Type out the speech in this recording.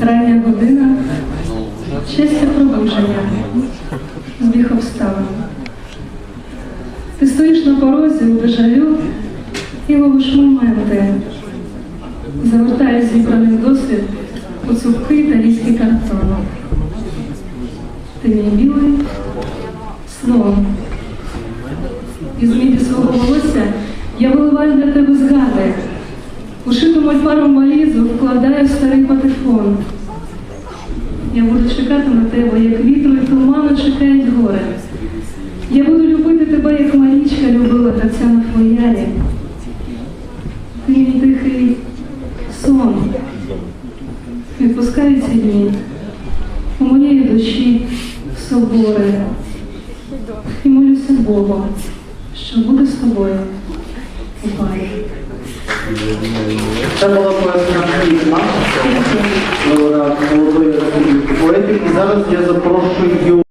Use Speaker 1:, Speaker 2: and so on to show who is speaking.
Speaker 1: Рання година, щастя пробудження, збіг обставин. Ти стоїш на порозі у дежавю і ловиш моменти, завертаєш зібраний досвід у цупкий італійський картон. Ти мій білий Ушиту мольфаром валізу вкладаю в старий патефон. Я буду чекати на тебе, як вітру і туману чекають гори. Я буду любити тебе, як Марічка любила Тетяна Фоярі. Ти мій тихий сон. Відпускаю ці дні у моєї душі собори. І молюся Богу, що буде з тобою.
Speaker 2: Це була поетка Квітна, лауреат молодої республіки поетів. І зараз я запрошую